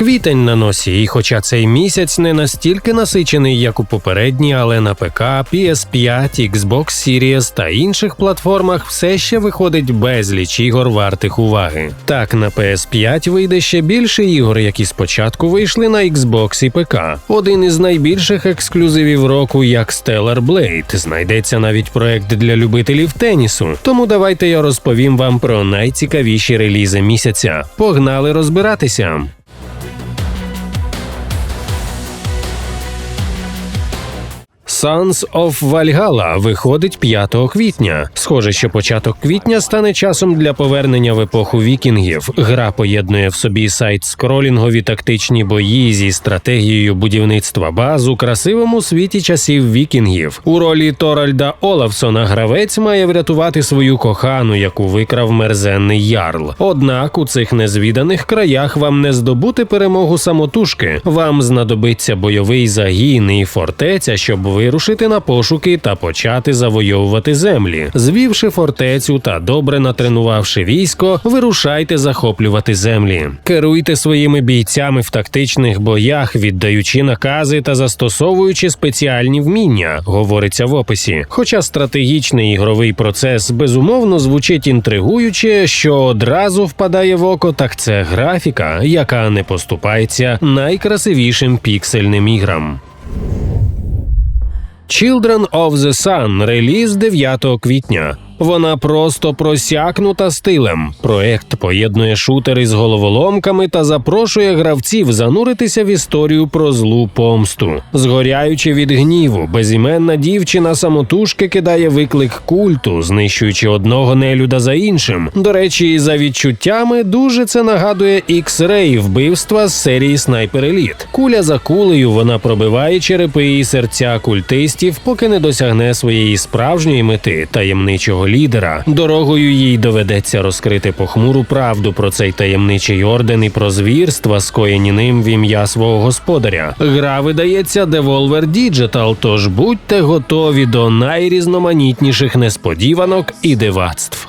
Квітень на носі, і хоча цей місяць не настільки насичений, як у попередній, але на ПК, PS5, Xbox Series та інших платформах все ще виходить безліч ігор вартих уваги. Так, на PS5 вийде ще більше ігор, які спочатку вийшли на Xbox і ПК. Один із найбільших ексклюзивів року, як Stellar Blade, знайдеться навіть проект для любителів тенісу. Тому давайте я розповім вам про найцікавіші релізи місяця. Погнали розбиратися. Sons of Valhalla виходить 5 квітня. Схоже, що початок квітня стане часом для повернення в епоху вікінгів. Гра поєднує в собі сайт скролінгові тактичні бої зі стратегією будівництва баз у красивому світі часів вікінгів. У ролі Торальда Олафсона гравець має врятувати свою кохану, яку викрав мерзенний ярл. Однак у цих незвіданих краях вам не здобути перемогу самотужки. Вам знадобиться бойовий загін і фортеця, щоб вирушити на пошуки та почати завойовувати землі. Звівши фортецю та добре натренувавши військо, вирушайте захоплювати землі. Керуйте своїми бійцями в тактичних боях, віддаючи накази та застосовуючи спеціальні вміння, говориться в описі. Хоча стратегічний ігровий процес безумовно звучить інтригуюче, що одразу впадає в око, так це графіка, яка не поступається найкрасивішим піксельним іграм. Children of the Sun реліз 9 квітня. Вона просто просякнута стилем. Проект поєднує шутери з головоломками та запрошує гравців зануритися в історію про злу помсту. Згоряючи від гніву, безіменна дівчина самотужки кидає виклик культу, знищуючи одного нелюда за іншим. До речі, за відчуттями дуже це нагадує X-Ray вбивства з серії Снайпер Еліт. Куля за кулею вона пробиває черепи і серця культистів, поки не досягне своєї справжньої мети таємничого лідера. Дорогою їй доведеться розкрити похмуру правду про цей таємничий орден і про звірства, скоєні ним в ім'я свого господаря. Гра видається Devolver Digital, тож будьте готові до найрізноманітніших несподіванок і дивацтв.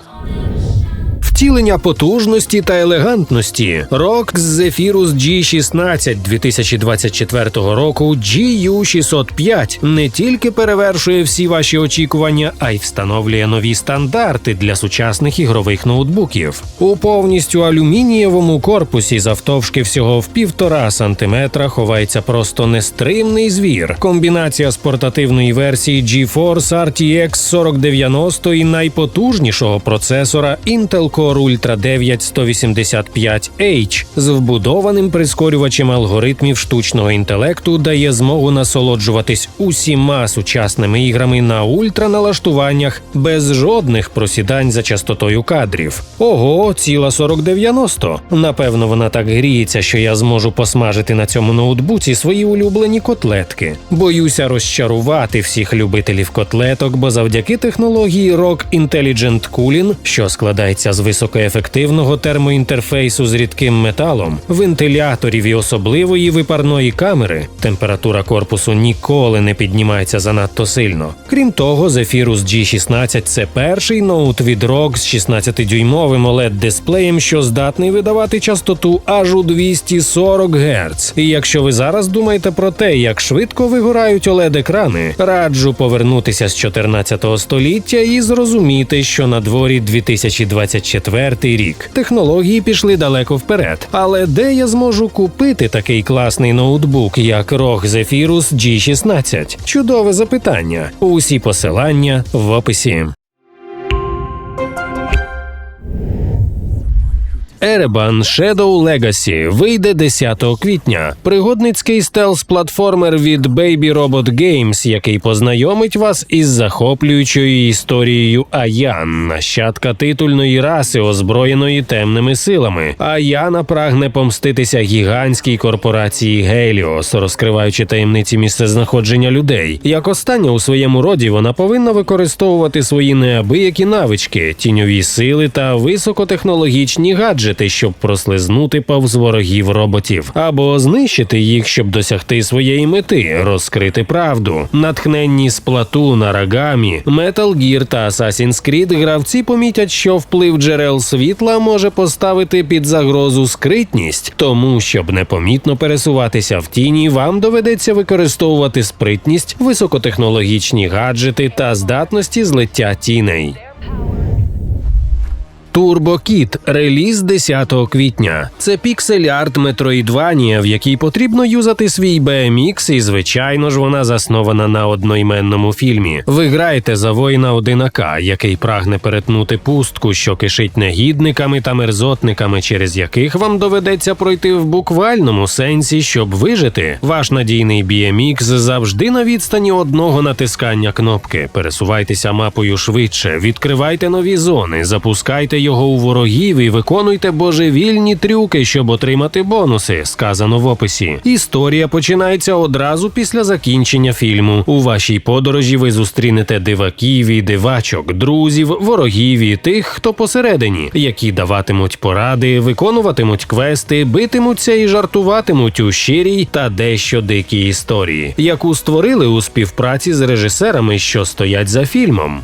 Втілення потужності та елегантності ROG Zephyrus G16 2024 року GU605 не тільки перевершує всі ваші очікування, а й встановлює нові стандарти для сучасних ігрових ноутбуків. У повністю алюмінієвому корпусі завтовшки всього в півтора сантиметра ховається просто нестримний звір. Комбінація з портативної версії GeForce RTX 4090 і найпотужнішого процесора Intel Core Ultra 9 185H з вбудованим прискорювачем алгоритмів штучного інтелекту дає змогу насолоджуватись усіма сучасними іграми на ультраналаштуваннях без жодних просідань за частотою кадрів. Ого, ціла 4090. Напевно, вона так гріється, що я зможу посмажити на цьому ноутбуці свої улюблені котлетки. Боюся розчарувати всіх любителів котлеток, бо завдяки технології ROG Intelligent Cooling, що складається з високоефективного термоінтерфейсу з рідким металом, вентиляторів і особливої випарної камери, температура корпусу ніколи не піднімається занадто сильно. Крім того, Zephyrus G16 – це перший ноут від ROG з 16-дюймовим OLED-дисплеєм, що здатний видавати частоту аж у 240 Гц. І якщо ви зараз думаєте про те, як швидко вигорають OLED-екрани, раджу повернутися з 14 століття і зрозуміти, що на дворі 2024 рік. Технології пішли далеко вперед. Але де я зможу купити такий класний ноутбук, як ROG Zephyrus G16? Чудове запитання. Усі посилання в описі. Ereban Shadow Legacy вийде 10 квітня. Пригодницький стелс-платформер від Baby Robot Games, який познайомить вас із захоплюючою історією Аян, нащадка титульної раси, озброєної темними силами. Аяна прагне помститися гігантській корпорації Геліос, розкриваючи таємниці місцезнаходження людей. Як остання у своєму роді, вона повинна використовувати свої неабиякі навички, тіньові сили та високотехнологічні гаджети вижити, щоб прослизнути повз ворогів роботів, або знищити їх, щоб досягти своєї мети, розкрити правду. Натхненні Splatoon, Aragami, Metal Gear та Assassin's Creed гравці помітять, що вплив джерел світла може поставити під загрозу скритність, тому щоб непомітно пересуватися в тіні, вам доведеться використовувати спритність, високотехнологічні гаджети та здатності злиття тіней. Kid – реліз 10 квітня. Це піксель-арт Metroidvania, в якій потрібно юзати свій BMX, і звичайно ж вона заснована на одноіменному фільмі. Ви граєте за воїна одинака, який прагне перетнути пустку, що кишить негідниками та мерзотниками, через яких вам доведеться пройти в буквальному сенсі, щоб вижити. Ваш надійний BMX завжди на відстані одного натискання кнопки. Пересувайтеся мапою швидше, відкривайте нові зони, запускайте його у ворогів і виконуйте божевільні трюки, щоб отримати бонуси, сказано в описі. Історія починається одразу після закінчення фільму. У вашій подорожі ви зустрінете диваків і дивачок, друзів, ворогів і тих, хто посередині, які даватимуть поради, виконуватимуть квести, битимуться і жартуватимуть у щирій та дещо дикій історії, яку створили у співпраці з режисерами, що стоять за фільмом.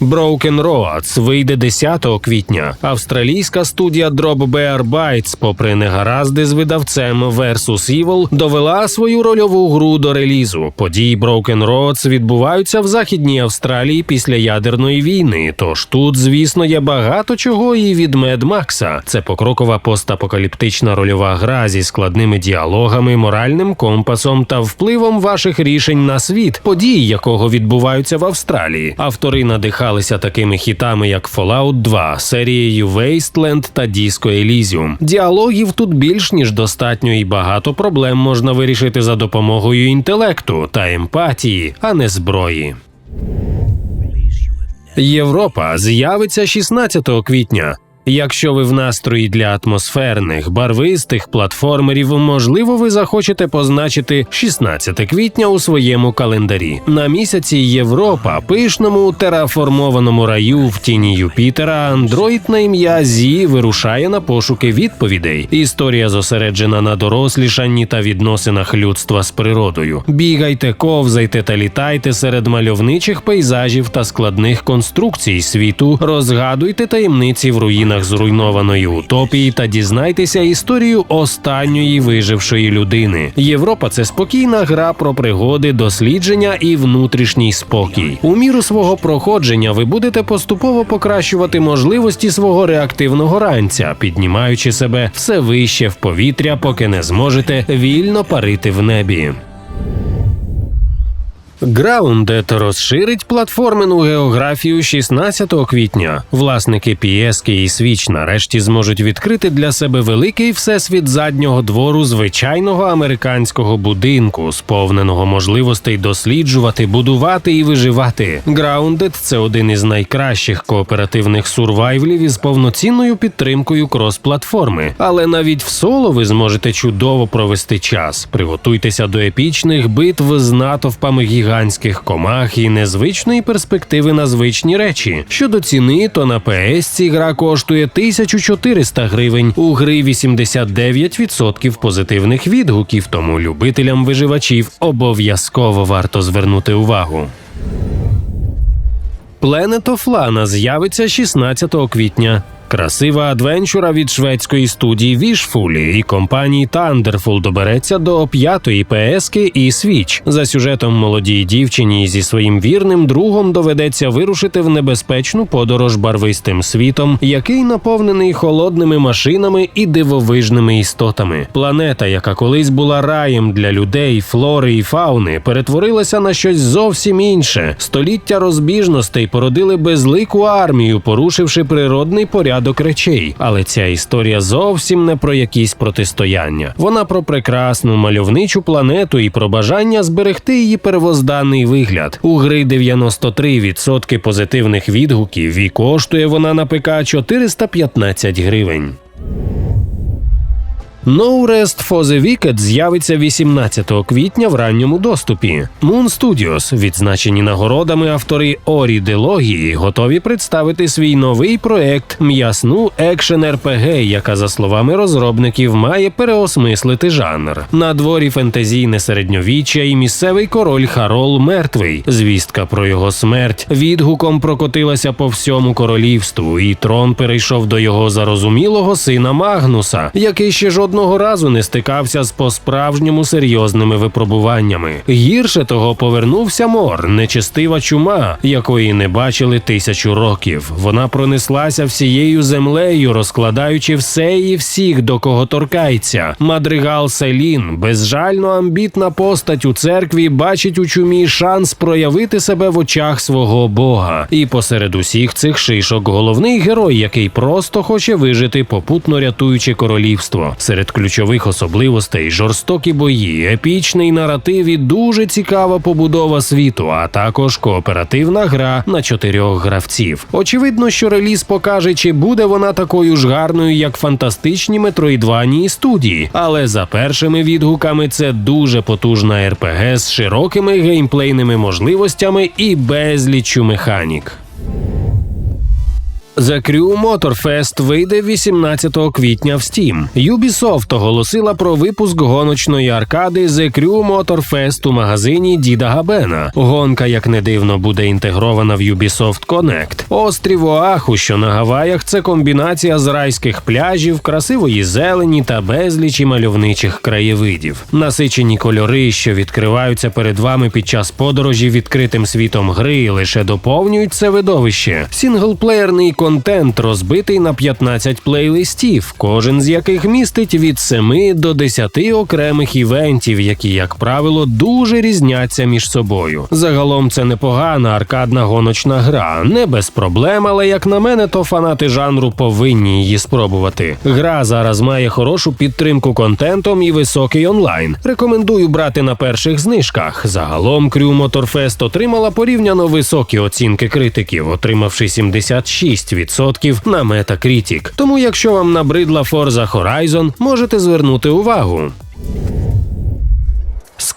Broken Roads вийде 10 квітня. Австралійська студія Drop Bear Bites, попри негаразди з видавцем Versus Evil, довела свою рольову гру до релізу. Події Broken Roads відбуваються в західній Австралії після ядерної війни. Тож тут, звісно, є багато чого і від Mad Max. Це покрокова постапокаліптична рольова гра зі складними діалогами, моральним компасом та впливом ваших рішень на світ, події якого відбуваються в Австралії. Автори надихали надихалися такими хітами, як Fallout 2, серією Wasteland та Disco Elysium. Діалогів тут більш ніж достатньо, і багато проблем можна вирішити за допомогою інтелекту та емпатії, а не зброї. Європа з'явиться 16 квітня. Якщо ви в настрої для атмосферних, барвистих платформерів, можливо, ви захочете позначити 16 квітня у своєму календарі. На місяці Європа, пишному тераформованому раю в тіні Юпітера, андроїд на ім'я Зі вирушає на пошуки відповідей. Історія зосереджена на дорослішанні та відносинах людства з природою. Бігайте, ковзайте та літайте серед мальовничих пейзажів та складних конструкцій світу, розгадуйте таємниці в руїнах руїнах зруйнованої утопії та дізнайтеся історію останньої вижившої людини. Європа це спокійна гра про пригоди, дослідження і внутрішній спокій. У міру свого проходження ви будете поступово покращувати можливості свого реактивного ранця, піднімаючи себе все вище в повітря, поки не зможете вільно парити в небі. Grounded розширить платформену географію 16 квітня. Власники PS і Switch нарешті зможуть відкрити для себе великий всесвіт заднього двору звичайного американського будинку, сповненого можливостей досліджувати, будувати і виживати. Grounded – це один із найкращих кооперативних сурвайвлів із повноцінною підтримкою крос-платформи. Але навіть в соло ви зможете чудово провести час. Приготуйтеся до епічних битв з натовпами гігантів гігантських комах і незвичної перспективи на звичні речі. Щодо ціни, то на PS ці гра коштує 1400 гривень. У гри 89% позитивних відгуків, тому любителям виживачів обов'язково варто звернути увагу. Planet of Lana з'явиться 16 квітня. Красива адвенчура від шведської студії Вішфулі і компанії Thunderful добереться до п'ятої ПСки і Switch. За сюжетом молодій дівчині зі своїм вірним другом доведеться вирушити в небезпечну подорож барвистим світом, який наповнений холодними машинами і дивовижними істотами. Планета, яка колись була раєм для людей, флори і фауни, перетворилася на щось зовсім інше. Століття розбіжностей породили безлику армію, порушивши природний порядок порядок речей, але ця історія зовсім не про якісь протистояння. Вона про прекрасну мальовничу планету і про бажання зберегти її первозданний вигляд. У гри 93% позитивних відгуків і коштує вона на ПК 415 гривень. No Rest for the Wicked з'явиться 18 квітня в ранньому доступі. Moon Studios, відзначені нагородами автори Орі Делогії, готові представити свій новий проект м'ясну екшен РПГ, яка, за словами розробників, має переосмислити жанр. На дворі фентезійне середньовіччя і місцевий король Харол мертвий. Звістка про його смерть відгуком прокотилася по всьому королівству, і трон перейшов до його зарозумілого сина Магнуса, який ще жодного разу не стикався з по-справжньому серйозними випробуваннями. Гірше того повернувся мор, нечестива чума, якої не бачили тисячу років. Вона пронеслася всією землею, розкладаючи все і всіх, до кого торкається. Мадригал Селін, безжально амбітна постать у церкві, бачить у чумі шанс проявити себе в очах свого бога. І посеред усіх цих шишок головний герой, який просто хоче вижити, попутно рятуючи королівство. Ключових особливостей жорстокі бої, епічний наратив і дуже цікава побудова світу, а також кооперативна гра на чотирьох гравців. Очевидно, що реліз покаже, чи буде вона такою ж гарною, як фантастичні метроїдванії студії. Але за першими відгуками це дуже потужна РПГ з широкими геймплейними можливостями і безліччю механік. The Crew Motorfest вийде 18 квітня в Steam. Ubisoft оголосила про випуск гоночної аркади The Crew Motorfest у магазині Діда Габена. Гонка, як не дивно, буде інтегрована в Ubisoft Connect. Острів Оаху, що на Гаваях, це комбінація з райських пляжів, красивої зелені та безлічі мальовничих краєвидів. Насичені кольори, що відкриваються перед вами під час подорожі відкритим світом гри, лише доповнюють це видовище. Сінглплеєрний контент розбитий на 15 плейлистів, кожен з яких містить від 7 до 10 окремих івентів, які, як правило, дуже різняться між собою. Загалом це непогана аркадна гоночна гра, не без проблем, але як на мене, то фанати жанру повинні її спробувати. Гра зараз має хорошу підтримку контентом і високий онлайн. Рекомендую брати на перших знижках. Загалом Crew Motorfest отримала порівняно високі оцінки критиків, отримавши 76% на Metacritic. Тому, якщо вам набридла Forza Horizon, можете звернути увагу.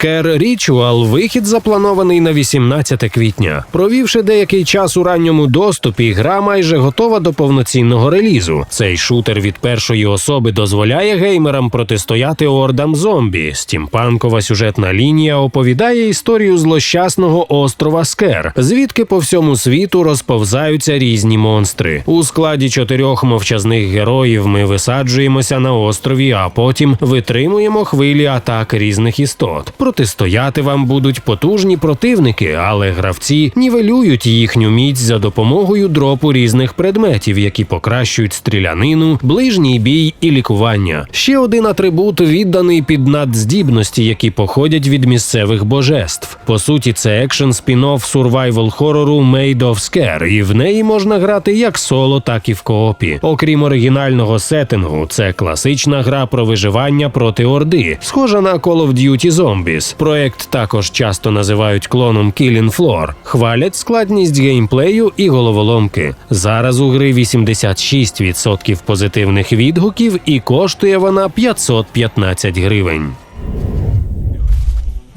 Scare Ritual вихід запланований на 18 квітня. Провівши деякий час у ранньому доступі, гра майже готова до повноцінного релізу. Цей шутер від першої особи дозволяє геймерам протистояти ордам зомбі. Стімпанкова сюжетна лінія оповідає історію злощасного острова Скер, звідки по всьому світу розповзаються різні монстри. У складі чотирьох мовчазних героїв ми висаджуємося на острові, а потім витримуємо хвилі атак різних істот. Протистояти вам будуть потужні противники, але гравці нівелюють їхню міць за допомогою дропу різних предметів, які покращують стрілянину, ближній бій і лікування. Ще один атрибут відданий під надздібності, які походять від місцевих божеств. По суті, це екшен спін-офф сурвайвал хорору Made of Scare, і в неї можна грати як соло, так і в коопі. Окрім оригінального сеттингу, це класична гра про виживання проти орди, схожа на Call of Duty Zombies. Проект також часто називають клоном Killing Floor. Хвалять складність геймплею і головоломки. Зараз у гри 86% позитивних відгуків, і коштує вона 515 гривень.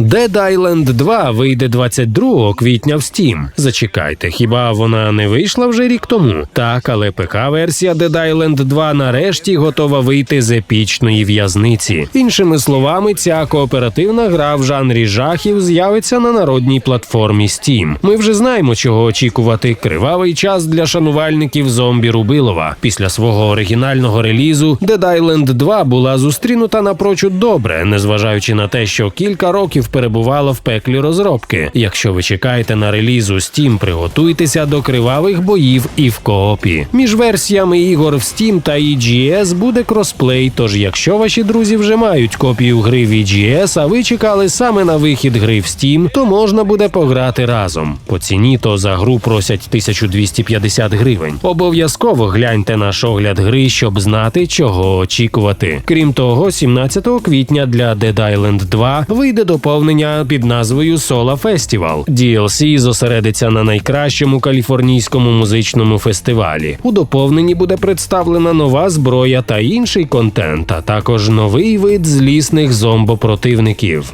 Dead Island 2 вийде 22 квітня в Steam. Зачекайте, хіба вона не вийшла вже рік тому? Так, але ПК-версія Dead Island 2 нарешті готова вийти з епічної в'язниці. Іншими словами, ця кооперативна гра в жанрі жахів з'явиться на народній платформі Steam. Ми вже знаємо, чого очікувати. Кривавий час для шанувальників зомбі Рубилова. Після свого оригінального релізу Dead Island 2 була зустрінута напрочуд добре, незважаючи на те, що кілька років перебувала в пеклі розробки. Якщо ви чекаєте на реліз у Steam, приготуйтеся до кривавих боїв і в коопі. Між версіями ігор в Steam та EGS буде кросплей. Тож, якщо ваші друзі вже мають копію гри в EGS, а ви чекали саме на вихід гри в Steam, то можна буде пограти разом. По ціні то за гру просять 1250 гривень. Обов'язково гляньте наш огляд гри, щоб знати, чого очікувати. Крім того, 17 квітня для Dead Island 2 вийде доповнення доповнення під назвою Sola Festival. DLC зосередиться на найкращому каліфорнійському музичному фестивалі. У доповненні буде представлена нова зброя та інший контент, а також новий вид злісних зомбопротивників.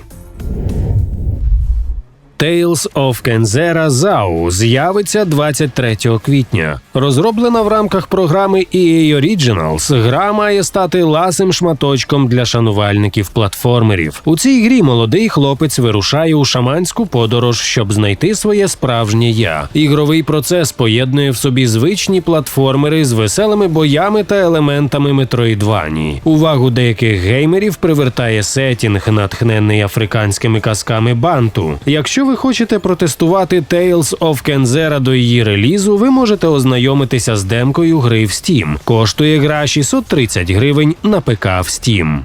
Tales of Kenzera ZAU з'явиться 23 квітня. Розроблена в рамках програми EA Originals, гра має стати ласим шматочком для шанувальників платформерів. У цій грі молодий хлопець вирушає у шаманську подорож, щоб знайти своє справжнє я. Ігровий процес поєднує в собі звичні платформери з веселими боями та елементами метроїдванії. Увагу деяких геймерів привертає сетінг, натхнений африканськими казками банту. Якщо ви хочете протестувати Tales of Kenzera до її релізу, ви можете ознайомитися з демкою гри в Steam. Коштує гра 630 гривень на ПК в Steam.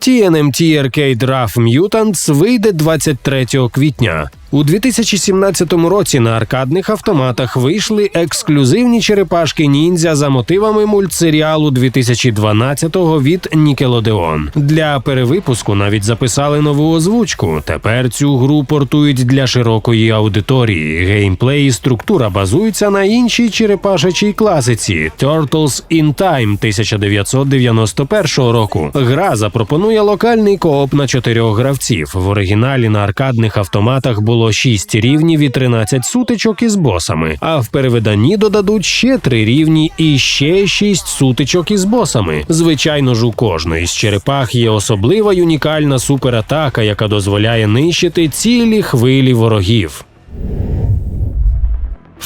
TNMT Arcade Rough Mutants вийде 23 квітня. У 2017 році на аркадних автоматах вийшли ексклюзивні черепашки ніндзя за мотивами мультсеріалу 2012-го від Nickelodeon. Для перевипуску навіть записали нову озвучку. Тепер цю гру портують для широкої аудиторії. Геймплей і структура базуються на іншій черепашачій класиці Turtles in Time 1991 року. Гра запропонує локальний кооп на чотирьох гравців. В оригіналі на аркадних автоматах було 6 рівнів і 13 сутичок із босами, а в перевиданні додадуть ще 3 рівні і ще 6 сутичок із босами. Звичайно ж, у кожної з черепах є особлива унікальна суператака, яка дозволяє нищити цілі хвилі ворогів.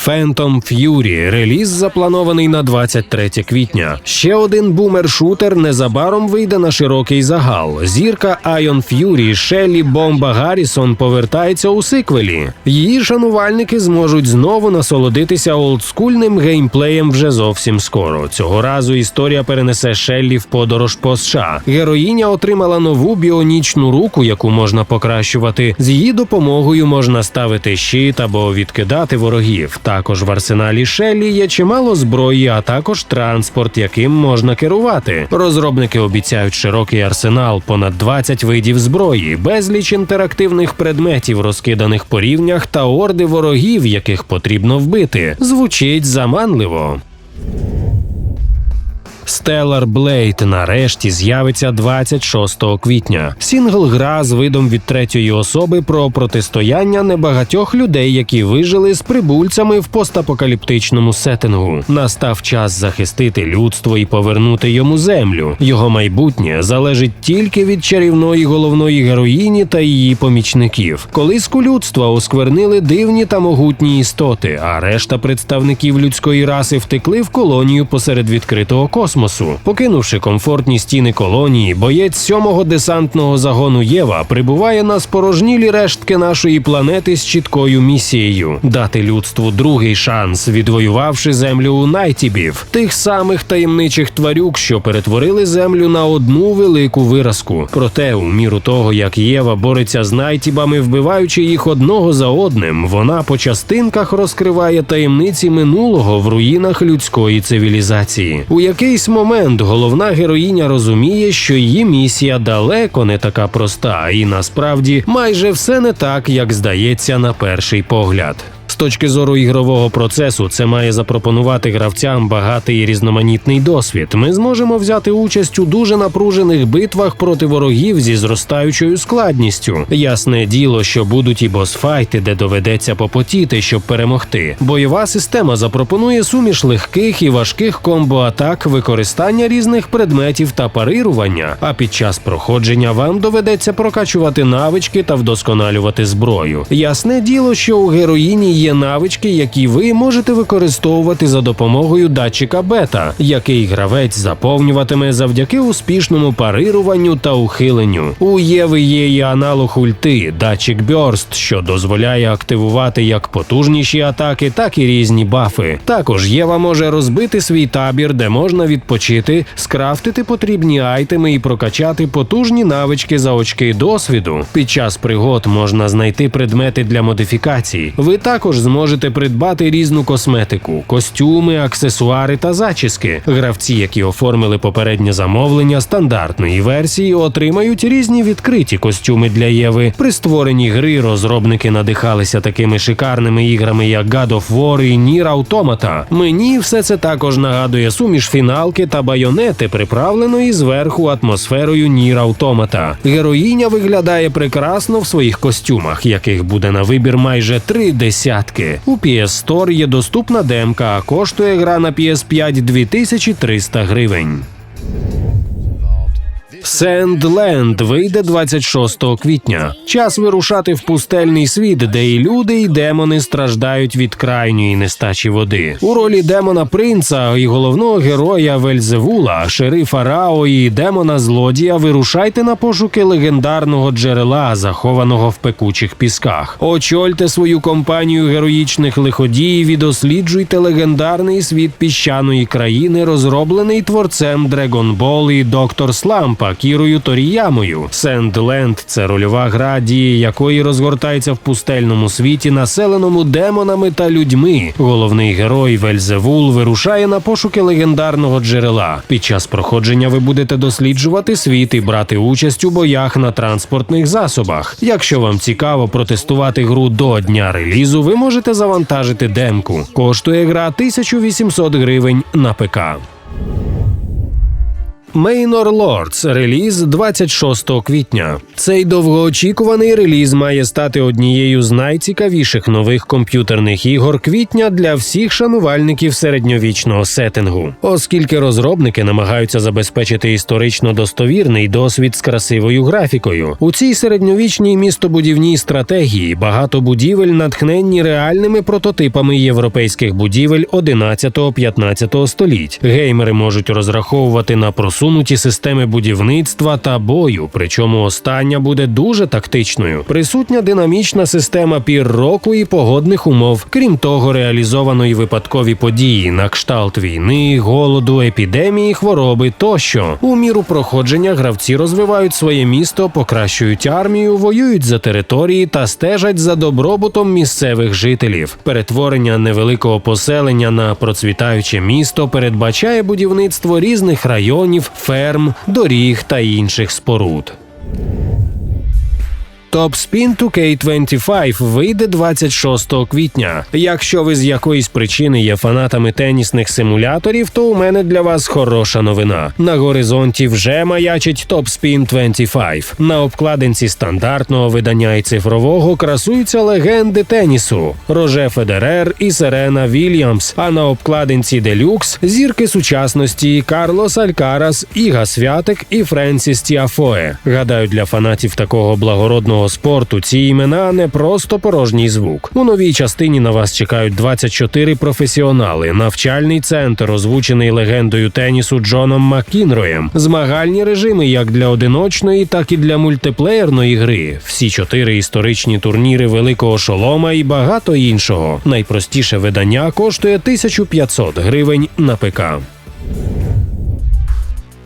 Phantom Fury. Реліз запланований на 23 квітня. Ще один бумер-шутер незабаром вийде на широкий загал. Зірка Ion Fury Шеллі Бомба Гаррісон повертається у сиквелі. Її шанувальники зможуть знову насолодитися олдскульним геймплеєм вже зовсім скоро. Цього разу історія перенесе Шеллі в подорож по США. Героїня отримала нову біонічну руку, яку можна покращувати. З її допомогою можна ставити щит або відкидати ворогів. Також в арсеналі Шелі є чимало зброї, а також транспорт, яким можна керувати. Розробники обіцяють широкий арсенал, понад 20 видів зброї, безліч інтерактивних предметів, розкиданих по рівнях та орди ворогів, яких потрібно вбити. Звучить заманливо. Stellar Blade нарешті з'явиться 26 квітня. Сінгл гра з видом від третьої особи про протистояння небагатьох людей, які вижили з прибульцями в постапокаліптичному сеттингу. Настав час захистити людство і повернути йому землю. Його майбутнє залежить тільки від чарівної головної героїні та її помічників. Колиску людства осквернили дивні та могутні істоти, а решта представників людської раси втекли в колонію посеред відкритого космосу космосу. Покинувши комфортні стіни колонії, боєць сьомого десантного загону Єва прибуває на спорожнілі рештки нашої планети з чіткою місією дати людству другий шанс, відвоювавши землю у найтібів, тих самих таємничих тварюк, що перетворили землю на одну велику виразку. Проте, у міру того, як Єва бореться з найтібами, вбиваючи їх одного за одним, вона по частинках розкриває таємниці минулого в руїнах людської цивілізації. У якийсь момент головна героїня розуміє, що її місія далеко не така проста, і насправді майже все не так, як здається на перший погляд. Точки зору ігрового процесу, це має запропонувати гравцям багатий і різноманітний досвід. Ми зможемо взяти участь у дуже напружених битвах проти ворогів зі зростаючою складністю. Ясне діло, що будуть і босфайти, де доведеться попотіти, щоб перемогти. Бойова система запропонує суміш легких і важких комбо-атак, використання різних предметів та парирування. А під час проходження вам доведеться прокачувати навички та вдосконалювати зброю. Ясне діло, що у героїні є навички, які ви можете використовувати за допомогою датчика бета, який гравець заповнюватиме завдяки успішному парируванню та ухиленню. У Єви є і аналог ульти, датчик Burst, що дозволяє активувати як потужніші атаки, так і різні бафи. Також Єва може розбити свій табір, де можна відпочити, скрафтити потрібні айтеми і прокачати потужні навички за очки досвіду. Під час пригод можна знайти предмети для модифікацій. Ви також також зможете придбати різну косметику, костюми, аксесуари та зачіски. Гравці, які оформили попереднє замовлення стандартної версії, отримають різні відкриті костюми для Єви. При створенні гри розробники надихалися такими шикарними іграми, як God of War і Nier Automata. Мені все це також нагадує суміш фіналки та байонети, приправленої зверху атмосферою Nier Automata. Героїня виглядає прекрасно в своїх костюмах, яких буде на вибір майже три десятки. У PS Store є доступна демка, а коштує гра на PS5 2300 гривень. Сендленд вийде 26 квітня. Час вирушати в пустельний світ, де і люди, і демони страждають від крайньої нестачі води. У ролі демона принца і головного героя Вельзевула, шерифа Рао і демона злодія вирушайте на пошуки легендарного джерела, захованого в пекучих пісках. Очольте свою компанію героїчних лиходіїв і досліджуйте легендарний світ піщаної країни, розроблений творцем Ball і Доктор Слампа Кірою Торіямою. Сендленд це рольова гра, дії якої розгортається в пустельному світі, населеному демонами та людьми. Головний герой Вельзевул вирушає на пошуки легендарного джерела. Під час проходження ви будете досліджувати світ і брати участь у боях на транспортних засобах. Якщо вам цікаво протестувати гру до дня релізу, ви можете завантажити демку. Коштує гра 1800 гривень на ПК. Мейнор Лордс реліз 26 квітня. Цей довгоочікуваний реліз має стати однією з найцікавіших нових комп'ютерних ігор квітня для всіх шанувальників середньовічного сеттингу, оскільки розробники намагаються забезпечити історично достовірний досвід з красивою графікою. У цій середньовічній містобудівній стратегії багато будівель натхненні реальними прототипами європейських будівель 11-15 століть. Геймери можуть розраховувати на просунуті системи будівництва та бою, причому остання буде дуже тактичною. Присутня динамічна система пір року і погодних умов. Крім того, реалізовано і випадкові події на кшталт війни, голоду, епідемії, хвороби тощо. У міру проходження гравці розвивають своє місто, покращують армію, воюють за території та стежать за добробутом місцевих жителів. Перетворення невеликого поселення на процвітаюче місто передбачає будівництво різних районів, ферм, доріг та інших споруд. Spin 2K25 вийде 26 квітня. Якщо ви з якоїсь причини є фанатами тенісних симуляторів, то у мене для вас хороша новина. На горизонті вже маячить Spin 25. На обкладинці стандартного видання і цифрового красуються легенди тенісу: Роже Федерер і Серена Вільямс. А на обкладинці Делюкс зірки сучасності Карлос Алькарас, Іга Святик і Френсіс Тіафоe. Гадаю, для фанатів такого благородного спорту ці імена не просто порожній звук. У новій частині на вас чекають 24 професіонали, навчальний центр, озвучений легендою тенісу Джоном Маккінроєм, змагальні режими як для одиночної, так і для мультиплеєрної гри. Всі чотири історичні турніри великого шолома і багато іншого. Найпростіше видання коштує 1500 гривень на ПК.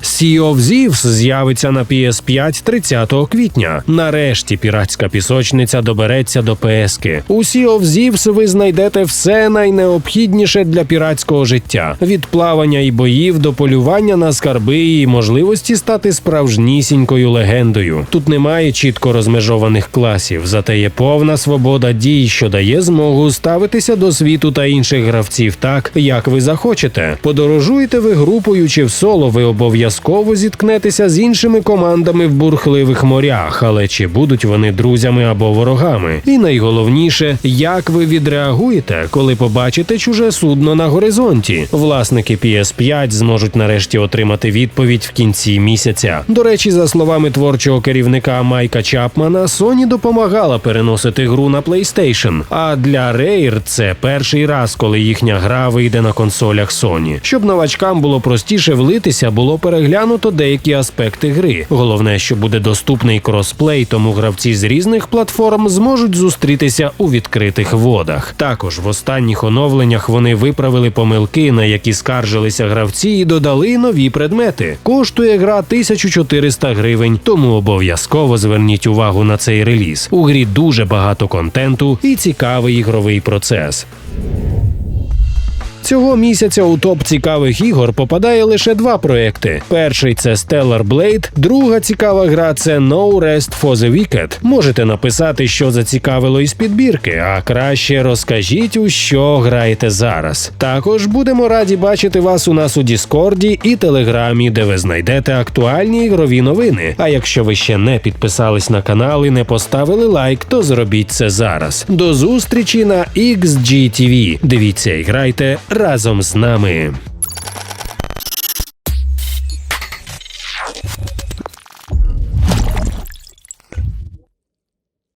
Sea of Thieves з'явиться на PS5 30 квітня. Нарешті піратська пісочниця добереться до ПСки. У Sea of Thieves ви знайдете все найнеобхідніше для піратського життя: від плавання і боїв до полювання на скарби і можливості стати справжнісінькою легендою. Тут немає чітко розмежованих класів, зате є повна свобода дій, що дає змогу ставитися до світу та інших гравців так, як ви захочете. Подорожуєте ви групою чи в соло, ви обов'язково обов'язково зіткнетеся з іншими командами в бурхливих морях, але чи будуть вони друзями або ворогами? І найголовніше, як ви відреагуєте, коли побачите чуже судно на горизонті? Власники PS5 зможуть нарешті отримати відповідь в кінці місяця. До речі, за словами творчого керівника Майка Чапмана, Sony допомагала переносити гру на PlayStation, А для Rare це перший раз, коли їхня гра вийде на консолях Sony. Щоб новачкам було простіше влитися, було переглянути переглянуто деякі аспекти гри. Головне, що буде доступний кросплей, тому гравці з різних платформ зможуть зустрітися у відкритих водах. Також в останніх оновленнях вони виправили помилки, на які скаржилися гравці, і додали нові предмети. Коштує гра 1400 гривень, тому обов'язково зверніть увагу на цей реліз. У грі дуже багато контенту і цікавий ігровий процес. Цього місяця у топ цікавих ігор попадає лише два проекти. Перший це Stellar Blade, друга цікава гра це No Rest for the Wicked. Можете написати, що зацікавило із підбірки, а краще розкажіть, у що граєте зараз. Також будемо раді бачити вас у нас у Діскорді і Телеграмі, де ви знайдете актуальні ігрові новини. А якщо ви ще не підписались на канал і не поставили лайк, то зробіть це зараз. До зустрічі на XGTV. Дивіться і грайте разом з нами.